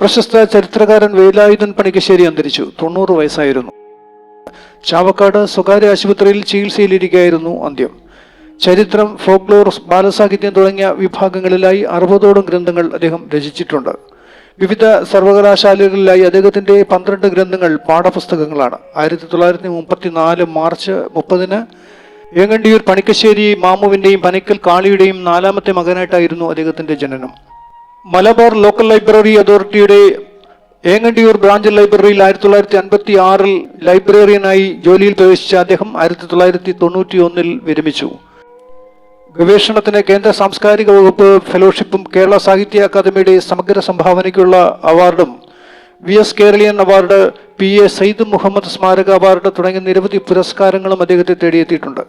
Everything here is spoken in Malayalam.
പ്രശസ്ത ചരിത്രകാരൻ വേലായുധൻ പണിക്കശ്ശേരി അന്തരിച്ചു. തൊണ്ണൂറ് വയസ്സായിരുന്നു. ചാവക്കാട് സ്വകാര്യ ആശുപത്രിയിൽ ചികിത്സയിലിരിക്കുകയായിരുന്നു അന്ത്യം. ചരിത്രം ഫോക്ലോർ ബാലസാഹിത്യം തുടങ്ങിയ വിഭാഗങ്ങളിലായി അറുപതോളം ഗ്രന്ഥങ്ങൾ അദ്ദേഹം രചിച്ചിട്ടുണ്ട്. വിവിധ സർവകലാശാലകളിലായി അദ്ദേഹത്തിന്റെ പന്ത്രണ്ട് ഗ്രന്ഥങ്ങൾ പാഠപുസ്തകങ്ങളാണ്. ആയിരത്തി തൊള്ളായിരത്തി മുപ്പത്തി നാല് മാർച്ച് മുപ്പതിന് ഏങ്ങണ്ടിയൂർ പണിക്കശ്ശേരി മാമുവിന്റെയും പനിക്കൽ കാളിയുടെയും നാലാമത്തെ മകനായിട്ടായിരുന്നു അദ്ദേഹത്തിന്റെ ജനനം. മലബാർ ലോക്കൽ ലൈബ്രറി അതോറിറ്റിയുടെ ഏങ്ങണ്ടിയൂർ ബ്രാഞ്ച് ലൈബ്രറിയിൽ ആയിരത്തി തൊള്ളായിരത്തി അൻപത്തി ആറിൽ ലൈബ്രറിയനായി ജോലിയിൽ പ്രവേശിച്ച അദ്ദേഹം ആയിരത്തി തൊള്ളായിരത്തി തൊണ്ണൂറ്റി ഒന്നിൽ വിരമിച്ചു. ഗവേഷണത്തിന് കേന്ദ്ര സാംസ്കാരിക വകുപ്പ് ഫെലോഷിപ്പും കേരള സാഹിത്യ അക്കാദമിയുടെ സമഗ്ര സംഭാവനയ്ക്കുള്ള അവാർഡും V S Keraleeyan award P A Sayyid Muhammad സ്മാരക അവാർഡ് തുടങ്ങിയ നിരവധി പുരസ്കാരങ്ങളും അദ്ദേഹത്തെ തേടിയെത്തിയിട്ടുണ്ട്.